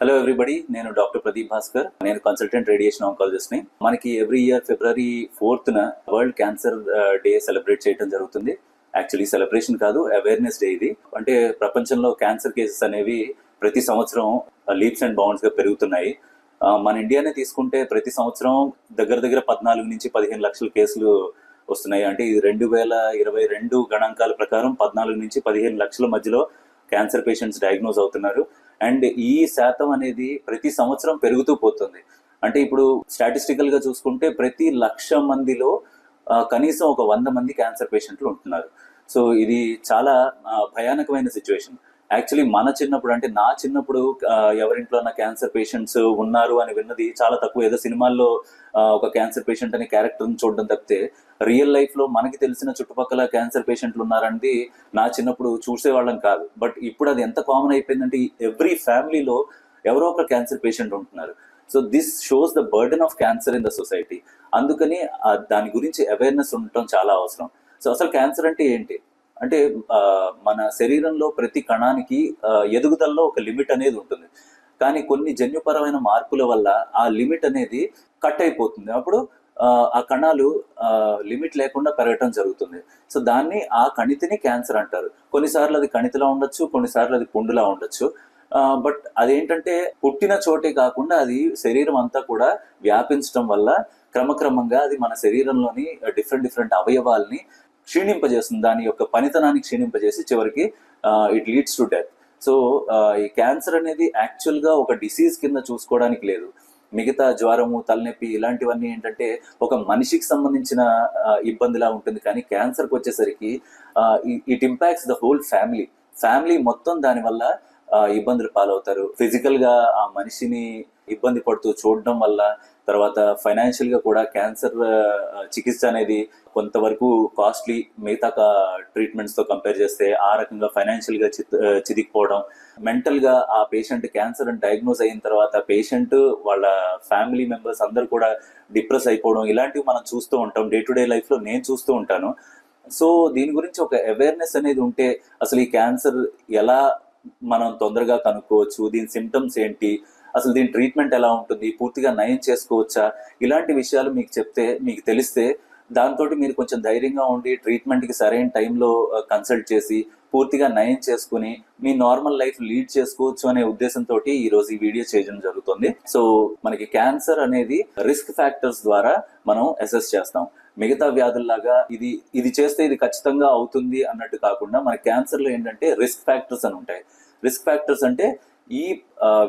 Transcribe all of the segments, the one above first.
Hello everybody నేను doctor Pradeep Bhaskar నేను consultant radiation ఆంకాలజిస్ట్ని. మనకి ఎవ్రీ ఇయర్ ఫిబ్రవరి ఫోర్త్ న వరల్డ్ క్యాన్సర్ డే సెలబ్రేట్ చేయడం జరుగుతుంది. యాక్చువల్లీ సెలబ్రేషన్ కాదు అవేర్నెస్ డే ఇది. అంటే ప్రపంచంలో క్యాన్సర్ కేసెస్ అనేవి ప్రతి సంవత్సరం లీప్స్ అండ్ బౌండ్స్గా పెరుగుతున్నాయి. Uh, మన ఇండియానే తీసుకుంటే ప్రతి సంవత్సరం దగ్గర దగ్గర పద్నాలుగు నుంచి పదిహేను లక్షల కేసులు వస్తున్నాయి. అంటే ఇది రెండు వేల ఇరవై రెండు గణాంకాల ప్రకారం పద్నాలుగు నుంచి పదిహేను లక్షల మధ్యలో క్యాన్సర్ పేషెంట్స్ డయాగ్నోజ్ అవుతున్నారు. అండ్ ఈ శాతం అనేది ప్రతి సంవత్సరం పెరుగుతూ పోతుంది. అంటే ఇప్పుడు స్టాటిస్టికల్గా చూసుకుంటే ప్రతి లక్ష మందిలో కనీసం ఒక వంద మంది క్యాన్సర్ పేషెంట్లు ఉంటున్నారు. సో ఇది చాలా భయానకమైన సిచ్యువేషన్ యాక్చువల్లీ మన చిన్నప్పుడు అంటే నా చిన్నప్పుడు ఎవరింట్లో నా క్యాన్సర్ పేషెంట్స్ ఉన్నారు అని విన్నది చాలా తక్కువ. ఏదో సినిమాల్లో ఒక క్యాన్సర్ పేషెంట్ అనే క్యారెక్టర్ని చూడడం తప్పితే రియల్ లైఫ్లో మనకి తెలిసిన చుట్టుపక్కల క్యాన్సర్ పేషెంట్లు ఉన్నారండి నా చిన్నప్పుడు చూసేవాళ్ళం కాదు. బట్ ఇప్పుడు అది ఎంత కామన్ అయిపోయిందంటే ఎవ్రీ ఫ్యామిలీలో ఎవరో ఒక క్యాన్సర్ పేషెంట్ ఉంటున్నారు. So this shows the burden of cancer in the society అందుకని దాని గురించి అవేర్నెస్ ఉండటం చాలా అవసరం. సో అసలు క్యాన్సర్ అంటే ఏంటి? అంటే మన శరీరంలో ప్రతి కణానికి ఎదుగుదలలో ఒక లిమిట్ అనేది ఉంటుంది. కానీ కొన్ని జన్యుపరమైన మార్పుల వల్ల ఆ లిమిట్ అనేది కట్ అయిపోతుంది. అప్పుడు ఆ, ఆ కణాలు లిమిట్ లేకుండా పెరగటం జరుగుతుంది. సో దాన్ని ఆ కణితిని క్యాన్సర్ అంటారు. కొన్నిసార్లు అది కణితిలా ఉండొచ్చు కొన్నిసార్లు అది పుండులా ఉండొచ్చు. బట్ అదేంటంటే పుట్టిన చోటే కాకుండా అది శరీరం అంతా కూడా వ్యాపించడం వల్ల క్రమక్రమంగా అది మన శరీరంలోని డిఫరెంట్ డిఫరెంట్ అవయవాల్ని క్షీణింపజేస్తుంది. దాని యొక్క పనితనాన్ని క్షీణింపజేసి చివరికి it leads to death so ఈ క్యాన్సర్ అనేది యాక్చువల్గా ఒక డిసీజ్ కింద చూసుకోవడానికి లేదు. మిగతా జ్వరము తలనొప్పి ఇలాంటివన్నీ ఏంటంటే ఒక మనిషికి సంబంధించిన ఇబ్బందిలా ఉంటుంది. కానీ క్యాన్సర్కి వచ్చేసరికి it impacts the whole family family మొత్తం దానివల్ల ఇబ్బందులు పాలవుతారు. ఫిజికల్గా ఆ మనిషిని ఇబ్బంది పడుతూ చూడడం వల్ల తర్వాత ఫైనాన్షియల్గా కూడా క్యాన్సర్ చికిత్స అనేది కొంతవరకు కాస్ట్లీ మిగతా ట్రీట్మెంట్స్తో కంపేర్ చేస్తే ఆ రకంగా ఫైనాన్షియల్గా చిత్- చిదికిపోవడం మెంటల్గా ఆ పేషెంట్ క్యాన్సర్ అని డయాగ్నోస్ అయిన తర్వాత పేషెంట్ వాళ్ళ ఫ్యామిలీ మెంబర్స్ అందరు కూడా డిప్రెస్ అయిపోవడం ఇలాంటివి మనం చూస్తూ ఉంటాం. డే టు డే లైఫ్లో నేను చూస్తూ ఉంటాను. సో దీని గురించి ఒక అవేర్నెస్ అనేది ఉంటే అసలు ఈ క్యాన్సర్ ఎలా మనం తొందరగా కనుక్కోవచ్చు? దీని సిమ్టమ్స్ ఏంటి? అసలు దీని ట్రీట్మెంట్ ఎలా ఉంటుంది? పూర్తిగా నయం చేసుకోవచ్చా? ఇలాంటి విషయాలు మీకు చెప్తే మీకు తెలిస్తే దాంతో మీరు కొంచెం ధైర్యంగా ఉండి ట్రీట్మెంట్కి సరైన టైంలో కన్సల్ట్ చేసి పూర్తిగా నయం చేసుకుని మీ నార్మల్ లైఫ్ లీడ్ చేసుకోవచ్చు అనే ఉద్దేశంతో ఈ రోజు ఈ వీడియో చేయడం జరుగుతుంది. సో మనకి క్యాన్సర్ అనేది రిస్క్ ఫ్యాక్టర్స్ ద్వారా మనం అసెస్ చేస్తాం. మిగతా వ్యాధుల్లాగా ఇది ఇది చేస్తే ఇది ఖచ్చితంగా అవుతుంది అన్నట్టు కాకుండా మన క్యాన్సర్లో ఏంటంటే రిస్క్ ఫ్యాక్టర్స్ అని ఉంటాయి. రిస్క్ ఫ్యాక్టర్స్ అంటే ఈ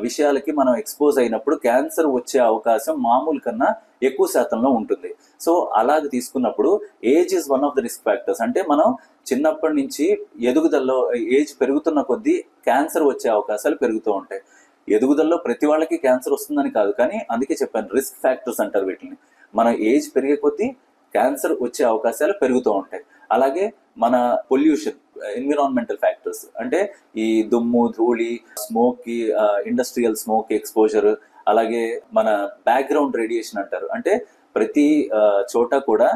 విషయాలకి మనం ఎక్స్పోజ్ అయినప్పుడు క్యాన్సర్ వచ్చే అవకాశం మామూలు కన్నా ఎక్కువ శాతంలో ఉంటుంది. సో అలాగ తీసుకున్నప్పుడు age is one of the risk factors అంటే మనం చిన్నప్పటి నుంచి ఎదుగుదలలో ఏజ్ పెరుగుతున్న కొద్దీ క్యాన్సర్ వచ్చే అవకాశాలు పెరుగుతూ ఉంటాయి. ఎదుగుదలలో ప్రతి వాళ్ళకి క్యాన్సర్ వస్తుందని కాదు కానీ అందుకే చెప్పాను రిస్క్ ఫ్యాక్టర్స్ అంటారు వీటిని. మన ఏజ్ పెరిగే కొద్దీ క్యాన్సర్ వచ్చే అవకాశాలు పెరుగుతూ ఉంటాయి. అలాగే మన పొల్యూషన్ ఎన్విరాన్మెంటల్ ఫ్యాక్టర్స్ అంటే ఈ దుమ్ము ధూళి స్మోక్ ఇండస్ట్రియల్ స్మోక్ ఎక్స్పోజర్ అలాగే మన బ్యాక్గ్రౌండ్ రేడియేషన్ అంటారు. అంటే ప్రతి చోట కూడా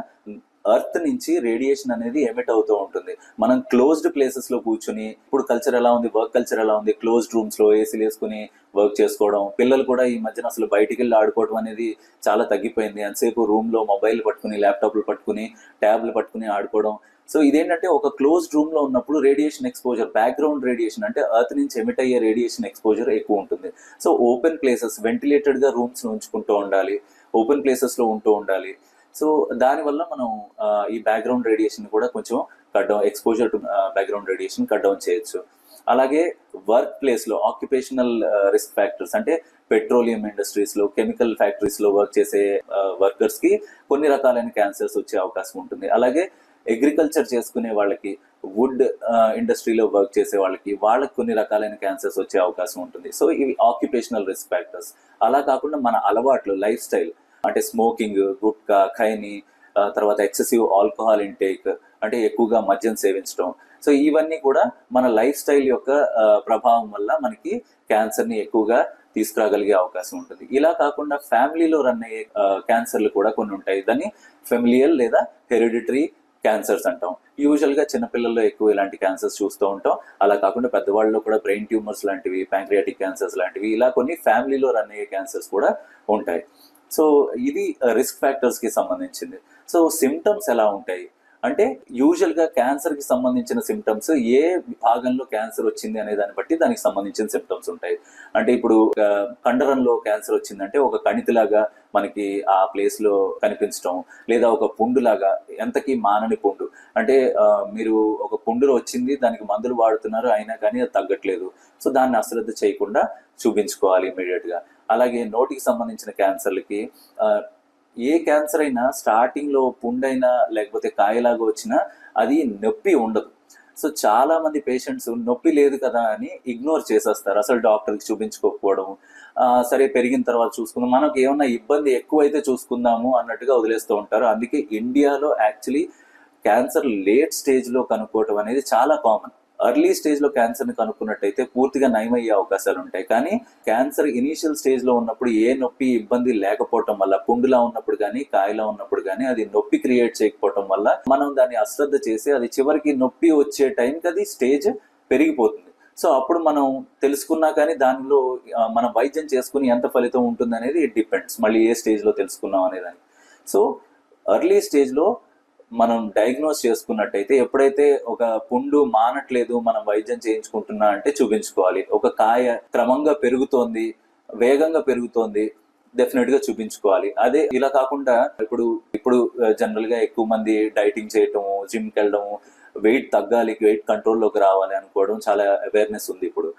అర్త్ నుంచి రేడియేషన్ అనేది ఎమిట్ అవుతూ ఉంటుంది. మనం క్లోజ్డ్ ప్లేసెస్లో కూర్చుని ఇప్పుడు కల్చర్ ఎలా ఉంది వర్క్ కల్చర్ ఎలా ఉంది క్లోజ్డ్ రూమ్స్లో ఏసీలు వేసుకుని వర్క్ చేసుకోవడం పిల్లలు కూడా ఈ మధ్యన అసలు బయటికి వెళ్ళి ఆడుకోవడం అనేది చాలా తగ్గిపోయింది. ఎంతసేపు రూమ్లో మొబైల్ పట్టుకుని ల్యాప్టాప్లు పట్టుకుని ట్యాబ్లు పట్టుకుని ఆడుకోవడం. సో ఇదేంటంటే ఒక క్లోజ్డ్ రూమ్లో ఉన్నప్పుడు రేడియేషన్ ఎక్స్పోజర్ బ్యాక్గ్రౌండ్ రేడియేషన్ అంటే అర్త్ నుంచి ఎమిట్ అయ్యే రేడియేషన్ ఎక్స్పోజర్ ఎక్కువ ఉంటుంది. సో ఓపెన్ ప్లేసెస్ వెంటిలేటెడ్గా రూమ్స్ ఉంచుకుంటూ ఉండాలి ఓపెన్ ప్లేసెస్లో ఉంటూ ఉండాలి. సో దానివల్ల మనం ఈ బ్యాక్గ్రౌండ్ రేడియేషన్ కూడా కొంచెం cut down exposure to background radiation cut down చేయొచ్చు. అలాగే వర్క్ ప్లేస్లో ఆక్యుపేషనల్ రిస్క్ ఫ్యాక్టర్స్ అంటే పెట్రోలియం ఇండస్ట్రీస్లో కెమికల్ ఫ్యాక్టరీస్లో వర్క్ చేసే వర్కర్స్కి కొన్ని రకాలైన క్యాన్సర్స్ వచ్చే అవకాశం ఉంటుంది. అలాగే అగ్రికల్చర్ చేసుకునే వాళ్ళకి వుడ్ ఇండస్ట్రీలో వర్క్ చేసే వాళ్ళకి వాళ్ళకి కొన్ని రకాలైన క్యాన్సర్స్ వచ్చే అవకాశం ఉంటుంది. సో ఇవి ఆక్యుపేషనల్ రిస్క్ ఫ్యాక్టర్స్ అలా కాకుండా మన అలవాట్లు లైఫ్ స్టైల్ అంటే స్మోకింగ్ గుట్కా ఖైని తర్వాత ఎక్సెసివ్ ఆల్కహాల్ ఇంటేక్ అంటే ఎక్కువగా మద్యం సేవించడం. సో ఇవన్నీ కూడా మన లైఫ్ స్టైల్ యొక్క ప్రభావం వల్ల మనకి క్యాన్సర్ని ఎక్కువగా తీసుకురాగలిగే అవకాశం ఉంటుంది. ఇలా కాకుండా ఫ్యామిలీలో రన్ అయ్యే క్యాన్సర్లు కూడా కొన్ని ఉంటాయి. దాన్ని ఫెమిలియల్ లేదా హెరిడిటరీ క్యాన్సర్స్ అంటాం. యూజువల్గా చిన్నపిల్లల్లో ఎక్కువ ఇలాంటి క్యాన్సర్స్ చూస్తూ ఉంటాం. అలా కాకుండా పెద్దవాళ్ళలో కూడా బ్రెయిన్ ట్యూమర్స్ లాంటివి ప్యాంక్రియాటిక్ క్యాన్సర్స్ లాంటివి ఇలా కొన్ని ఫ్యామిలీలో రన్ అయ్యే క్యాన్సర్స్ కూడా ఉంటాయి. సో ఇది రిస్క్ ఫ్యాక్టర్స్కి సంబంధించింది. సో సిమ్టమ్స్ ఎలా ఉంటాయి? అంటే యూజువల్గా క్యాన్సర్కి క్యాన్సర్కి సంబంధించిన సిమ్టమ్స్ ఏ భాగంలో క్యాన్సర్ వచ్చింది అనే దాన్ని బట్టి దానికి సంబంధించిన సిమ్టమ్స్ ఉంటాయి. అంటే ఇప్పుడు కండరంలో క్యాన్సర్ వచ్చిందంటే ఒక కణితిలాగా మనకి ఆ ప్లేస్లో కనిపించడం లేదా ఒక పుండులాగా ఎంతకీ మానని పుండు. అంటే మీరు ఒక పుండులో వచ్చింది దానికి మందులు వాడుతున్నారు అయినా కానీ అది తగ్గట్లేదు. సో దాన్ని అశ్రద్ధ చేయకుండా చూపించుకోవాలి ఇమీడియట్గా అలాగే నోటికి సంబంధించిన క్యాన్సర్లకి ఏ క్యాన్సర్ అయినా స్టార్టింగ్లో పుండైనా లేకపోతే కాయలాగా వచ్చినా అది నొప్పి ఉండదు. సో చాలా మంది పేషెంట్స్ నొప్పి లేదు కదా అని ఇగ్నోర్ చేసేస్తారు. అసలు డాక్టర్కి చూపించుకోకపోవడం సరే పెరిగిన తర్వాత చూసుకుందాం మనకు ఏమన్నా ఇబ్బంది ఎక్కువైతే చూసుకుందాము అన్నట్టుగా వదిలేస్తూ ఉంటారు. అందుకే ఇండియాలో యాక్చువల్లీ క్యాన్సర్ లేట్ స్టేజ్లో కనుక్కోవటం అనేది చాలా కామన్. ఎర్లీ స్టేజ్లో క్యాన్సర్ని కనుక్కున్నట్టయితే పూర్తిగా నయమయ్యే అవకాశాలు ఉంటాయి. కానీ క్యాన్సర్ ఇనీషియల్ స్టేజ్లో ఉన్నప్పుడు ఏ నొప్పి ఇబ్బంది లేకపోవటం వల్ల పుండులా ఉన్నప్పుడు కానీ కాయలా ఉన్నప్పుడు కానీ అది నొప్పి క్రియేట్ చేయకపోవటం వల్ల మనం దాన్ని అశ్రద్ధ చేసి అది చివరికి నొప్పి వచ్చే టైంకి అది స్టేజ్ పెరిగిపోతుంది. సో అప్పుడు మనం తెలుసుకున్నా కానీ దానిలో మనం వైద్యం చేసుకుని ఎంత ఫలితం ఉంటుంది అనేది ఇట్ డిపెండ్స్ మళ్ళీ ఏ స్టేజ్లో తెలుసుకున్నాం అనేదాన్ని సో ఎర్లీ స్టేజ్లో మనం డయాగ్నోస్ చేసుకున్నట్టయితే ఎప్పుడైతే ఒక పుండు మానట్లేదు మనం వైద్యం చేయించుకుంటున్నా అంటే చూపించుకోవాలి. ఒక కాయ క్రమంగా పెరుగుతోంది వేగంగా పెరుగుతోంది డెఫినెట్గా చూపించుకోవాలి. అదే ఇలా కాకుండా ఇప్పుడు ఇప్పుడు జనరల్గా ఎక్కువ మంది డైటింగ్ చేయటము జిమ్కి వెళ్ళడము వెయిట్ తగ్గాలి వెయిట్ కంట్రోల్లోకి రావాలి అనుకోవడం చాలా అవేర్నెస్ ఉంది ఇప్పుడు.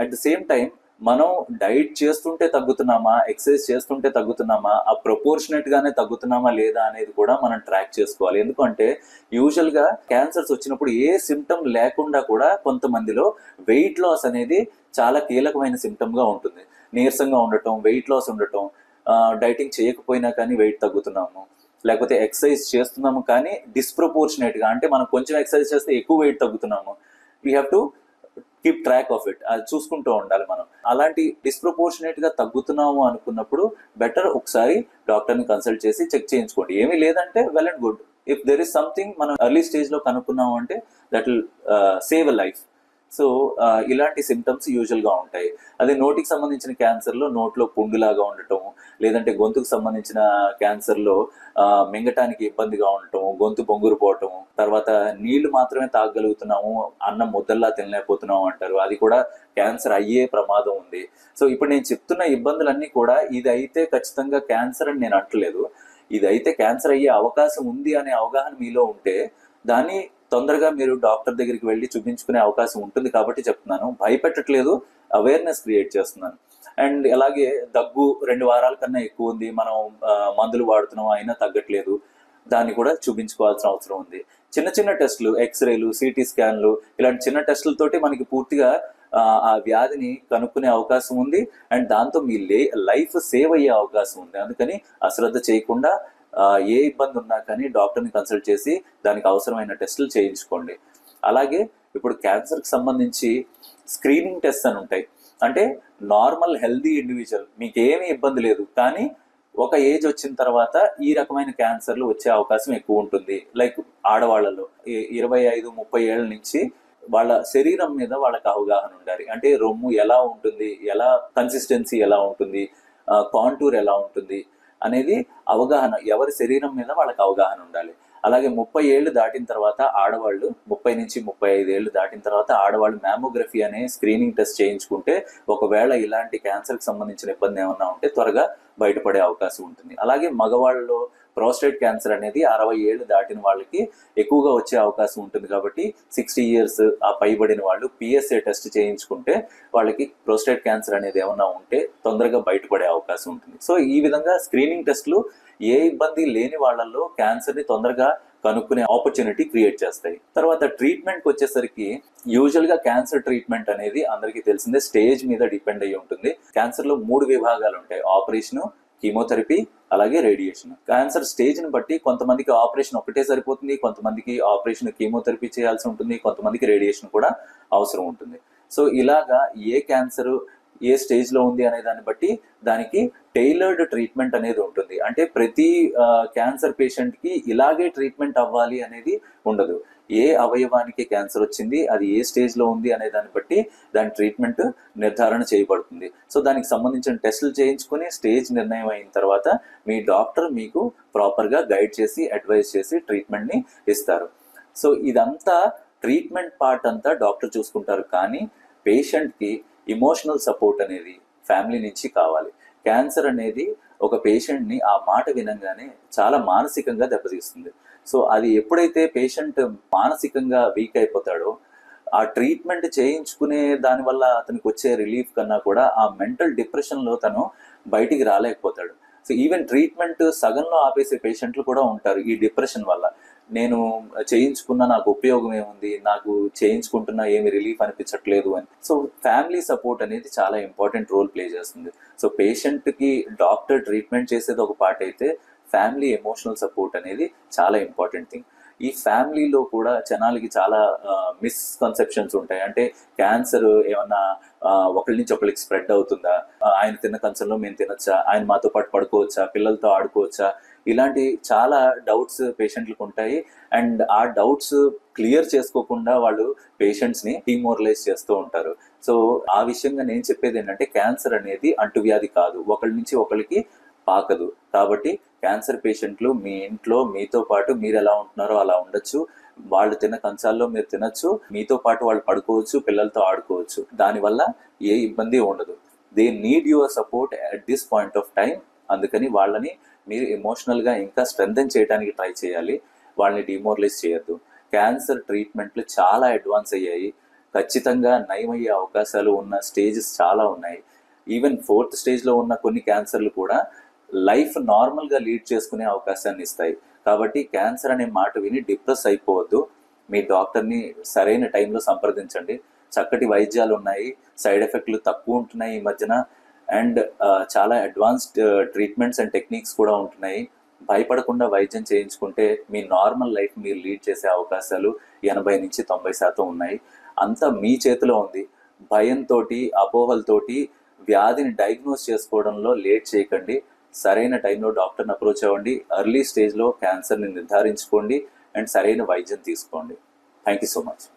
అట్ ద సేమ్ టైం మనం డైట్ చేస్తుంటే తగ్గుతున్నామా ఎక్సర్సైజ్ చేస్తుంటే తగ్గుతున్నామా ఆ ప్రపోర్షనేట్ గానే తగ్గుతున్నామా లేదా అనేది కూడా మనం ట్రాక్ చేసుకోవాలి. ఎందుకంటే యూజువల్గా క్యాన్సర్స్ వచ్చినప్పుడు ఏ సిమ్టమ్ లేకుండా కూడా కొంతమందిలో వెయిట్ లాస్ అనేది చాలా కీలకమైన సిమ్టమ్గా ఉంటుంది. నీరసంగా ఉండటం వెయిట్ లాస్ ఉండటం డైటింగ్ చేయకపోయినా కానీ వెయిట్ తగ్గుతున్నాము. లేకపోతే ఎక్సర్సైజ్ చేస్తున్నాము కానీ డిస్ప్రపోర్షనేట్గా అంటే మనం కొంచెం ఎక్సర్సైజ్ చేస్తే ఎక్కువ weight తగ్గుతున్నాము. We have to keep track of it అది చూసుకుంటూ ఉండాలి మనం. అలాంటి డిస్ప్రపోర్షనేట్గా తగ్గుతున్నాము అనుకున్నప్పుడు బెటర్ ఒకసారి డాక్టర్ని కన్సల్ట్ చేసి చెక్ చేయించుకోండి. ఏమీ లేదంటే well and good if there is something మనం ఎర్లీ స్టేజ్లో కనుక్కున్నాము అంటే that will save a life so ఇలాంటి సిమ్టమ్స్ యూజువల్గా ఉంటాయి. అదే నోటికి సంబంధించిన క్యాన్సర్లో నోట్లో పుండులాగా ఉండటం లేదంటే గొంతుకు సంబంధించిన క్యాన్సర్లో మింగటానికి ఇబ్బందిగా ఉండటం గొంతు బొంగురు పోవటం తర్వాత నీళ్ళు మాత్రమే తాగగలుగుతున్నాము అన్నం ముద్దల్లా తినలేకపోతున్నాము అంటారు. అది కూడా క్యాన్సర్ అయ్యే ప్రమాదం ఉంది. సో ఇప్పుడు నేను చెప్తున్న ఇబ్బందులన్నీ కూడా ఇది అయితే ఖచ్చితంగా క్యాన్సర్ అని నేను అంటలేదు ఇది అయితే క్యాన్సర్ అయ్యే అవకాశం ఉంది అనే అవగాహన మీలో ఉంటే దాన్ని తొందరగా మీరు డాక్టర్ దగ్గరికి వెళ్ళి చూపించుకునే అవకాశం ఉంటుంది కాబట్టి చెప్తున్నాను. భయపెట్టట్లేదు అవేర్నెస్ క్రియేట్ చేస్తున్నాను. అండ్ అలాగే దగ్గు రెండు వారాల కన్నా ఎక్కువ ఉంది మనం మందులు వాడుతున్నాం అయినా తగ్గట్లేదు. దాన్ని కూడా చూపించుకోవాల్సిన అవసరం ఉంది. చిన్న చిన్న టెస్టులు ఎక్స్రేలు సిటీ స్కాన్లు ఇలాంటి చిన్న టెస్టులతోటి మనకి పూర్తిగా ఆ, వ్యాధిని కనుక్కునే అవకాశం ఉంది. అండ్ దాంతో మీ లైఫ్ సేవ్ అయ్యే అవకాశం ఉంది. అందుకని అశ్రద్ధ చేయకుండా ఏ ఇబ్బంది ఉన్నా కానీ డాక్టర్ని కన్సల్ట్ చేసి దానికి అవసరమైన టెస్టులు చేయించుకోండి. అలాగే ఇప్పుడు క్యాన్సర్కి సంబంధించి స్క్రీనింగ్ టెస్ట్ అని ఉంటాయి. అంటే నార్మల్ హెల్దీ ఇండివిజువల్ మీకు ఏమీ ఇబ్బంది లేదు. కానీ ఒక ఏజ్ వచ్చిన తర్వాత ఈ రకమైన క్యాన్సర్లు వచ్చే అవకాశం ఎక్కువ ఉంటుంది. లైక్ ఆడవాళ్ళలో ఇరవై ఐదు ముప్పై ఏళ్ళ నుంచి వాళ్ళ శరీరం మీద వాళ్ళకి అవగాహన ఉండాలి. అంటే రొమ్ము ఎలా ఉంటుంది? ఎలా కన్సిస్టెన్సీ ఎలా ఉంటుంది? కాంటూర్ ఎలా ఉంటుంది? అనేది అవగాహన. ఎవరి శరీరం మీద వాళ్ళకి అవగాహన ఉండాలి. అలాగే ముప్పై ఏళ్ళు దాటిన తర్వాత ఆడవాళ్ళు ముప్పై నుంచి ముప్పై ఐదు ఏళ్ళు దాటిన తర్వాత ఆడవాళ్ళు మ్యామోగ్రఫీ అనే స్క్రీనింగ్ టెస్ట్ చేయించుకుంటే ఒకవేళ ఇలాంటి క్యాన్సర్కి సంబంధించిన ఇబ్బంది ఏమన్నా ఉంటే త్వరగా బయటపడే అవకాశం ఉంటుంది. అలాగే మగవాళ్ళలో ప్రోస్టేట్ క్యాన్సర్ అనేది అరవై ఏళ్ళు దాటిన వాళ్ళకి ఎక్కువగా వచ్చే అవకాశం ఉంటుంది కాబట్టి సిక్స్టీ ఇయర్స్ ఆ పైబడిన వాళ్ళు పిఎస్ఏ టెస్ట్ చేయించుకుంటే వాళ్ళకి ప్రోస్టేట్ క్యాన్సర్ అనేది ఏమన్నా ఉంటే తొందరగా బయటపడే అవకాశం ఉంటుంది. సో ఈ విధంగా స్క్రీనింగ్ టెస్ట్లు ఏ ఇబ్బంది లేని వాళ్ళల్లో క్యాన్సర్ని తొందరగా కనుక్కునే ఆపర్చునిటీ క్రియేట్ చేస్తాయి. తర్వాత ట్రీట్మెంట్ వచ్చేసరికి యూజువల్గా క్యాన్సర్ ట్రీట్మెంట్ అనేది అందరికీ తెలిసిందే స్టేజ్ మీద డిపెండ్ అయ్యి ఉంటుంది. క్యాన్సర్లో మూడు విభాగాలు ఉంటాయి. ఆపరేషన్ కీమోథెరపీ అలాగే రేడియేషన్. క్యాన్సర్ స్టేజ్ని బట్టి కొంతమందికి ఆపరేషన్ ఒకటే సరిపోతుంది కొంతమందికి ఆపరేషన్ కీమోథెరపీ చేయాల్సి ఉంటుంది కొంతమందికి రేడియేషన్ కూడా అవసరం ఉంటుంది. సో ఇలాగా ఏ క్యాన్సర్ ఏ స్టేజ్లో ఉంది అనే దాన్ని బట్టి దానికి టైలర్డ్ ట్రీట్మెంట్ అనేది ఉంటుంది. అంటే ప్రతి క్యాన్సర్ పేషెంట్కి ఇలాగే ట్రీట్మెంట్ అవ్వాలి అనేది ఉండదు. ఏ అవయవానికి క్యాన్సర్ వచ్చింది అది ఏ స్టేజ్లో ఉంది అనే దాన్ని బట్టి దాని ట్రీట్మెంట్ నిర్ధారణ చేయబడుతుంది. సో దానికి సంబంధించిన టెస్టులు చేయించుకుని స్టేజ్ నిర్ణయం అయిన తర్వాత మీ డాక్టర్ మీకు ప్రాపర్గా గైడ్ చేసి అడ్వైస్ చేసి ట్రీట్మెంట్ని ఇస్తారు. సో ఇదంతా ట్రీట్మెంట్ పార్ట్ అంతా డాక్టర్ చూసుకుంటారు. కానీ పేషెంట్కి ఇమోషనల్ సపోర్ట్ అనేది ఫ్యామిలీ నుంచి కావాలి. క్యాన్సర్ అనేది ఒక పేషెంట్ని ఆ మాట వినంగానే చాలా మానసికంగా దెబ్బతీస్తుంది. సో అది ఎప్పుడైతే పేషెంట్ మానసికంగా వీక్ అయిపోతాడో ఆ ట్రీట్మెంట్ చేయించుకునే దానివల్ల అతనికి వచ్చే రిలీఫ్ కన్నా కూడా ఆ మెంటల్ డిప్రెషన్లో తను బయటికి రాలేకపోతాడు. సో ఈవెన్ ట్రీట్మెంట్ సగంలో ఆపేసే పేషెంట్లు కూడా ఉంటారు ఈ డిప్రెషన్ వల్ల. నేను చేయించుకున్న నాకు ఉపయోగం ఏముంది? నాకు చేయించుకుంటున్నా ఏమి రిలీఫ్ అనిపించట్లేదు అని. సో ఫ్యామిలీ సపోర్ట్ అనేది చాలా ఇంపార్టెంట్ రోల్ ప్లే చేస్తుంది. సో పేషెంట్కి డాక్టర్ ట్రీట్మెంట్ చేసేది ఒక పార్ట్ అయితే ఫ్యామిలీ ఎమోషనల్ సపోర్ట్ అనేది చాలా ఇంపార్టెంట్ థింగ్ ఈ ఫ్యామిలీలో కూడా జనాలకి చాలా మిస్కన్సెప్షన్స్ ఉంటాయి. అంటే క్యాన్సర్ ఏమన్నా ఒకళ్ళ ఒకరి నుంచి ఒకరికి స్ప్రెడ్ అవుతుందా? ఆయన తిన్న కంచంలో మేము తినొచ్చా? ఆయన మాతో పాటు పడుకోవచ్చా? పిల్లలతో ఆడుకోవచ్చా? ఇలాంటి చాలా డౌట్స్ పేషెంట్లకు ఉంటాయి. అండ్ ఆ డౌట్స్ క్లియర్ చేసుకోకుండా వాళ్ళు పేషెంట్స్ని డిమోరలైజ్ చేస్తూ ఉంటారు. సో ఆ విషయంగా నేను చెప్పేది ఏంటంటే క్యాన్సర్ అనేది అంటువ్యాధి కాదు. ఒకరి నుంచి ఒకరికి పాకదు. కాబట్టి క్యాన్సర్ పేషెంట్లు మీ ఇంట్లో మీతో పాటు మీరు ఎలా ఉంటున్నారో అలా ఉండొచ్చు. వాళ్ళు తిన్న కంచాల్లో మీరు తినచ్చు. మీతో పాటు వాళ్ళు పడుకోవచ్చు పిల్లలతో ఆడుకోవచ్చు. దానివల్ల ఏ ఇబ్బంది ఉండదు. They need your support at this point of time అందుకని వాళ్ళని మీరు ఎమోషనల్గా ఇంకా స్ట్రెంథన్ చేయడానికి ట్రై చేయాలి. వాళ్ళని డిమోరలైజ్ చేయొద్దు. క్యాన్సర్ ట్రీట్మెంట్లు చాలా అడ్వాన్స్ అయ్యాయి. ఖచ్చితంగా నయమయ్యే అవకాశాలు ఉన్న స్టేజెస్ చాలా ఉన్నాయి. ఈవెన్ ఫోర్త్ స్టేజ్లో ఉన్న కొన్ని క్యాన్సర్లు కూడా లైఫ్ నార్మల్గా లీడ్ చేసుకునే అవకాశాన్ని ఇస్తాయి. కాబట్టి క్యాన్సర్ అనే మాట విని డిప్రెస్ అయిపోవద్దు. మీ డాక్టర్ని సరైన టైంలో సంప్రదించండి. చక్కటి వైద్యాలు ఉన్నాయి. సైడ్ ఎఫెక్ట్లు తక్కువ ఉంటున్నాయి ఈ మధ్యన. అండ్ చాలా అడ్వాన్స్డ్ ట్రీట్మెంట్స్ అండ్ టెక్నిక్స్ కూడా ఉంటున్నాయి. భయపడకుండా వైద్యం చేయించుకుంటే మీ నార్మల్ లైఫ్ మీరు లీడ్ చేసే అవకాశాలు ఎనభై నుంచి తొంభై శాతం ఉన్నాయి. అంతా మీ చేతిలో ఉంది. భయంతో అపోహలతోటి వ్యాధిని డయాగ్నోస్ చేసుకోవడంలో లేట్ చేయకండి. సరైన టైంలో డాక్టర్ని అప్రోచ్ అవ్వండి. ఎర్లీ స్టేజ్లో క్యాన్సర్ని నిర్ధారించుకోండి అండ్ సరైన వైద్యం తీసుకోండి. Thank you so much.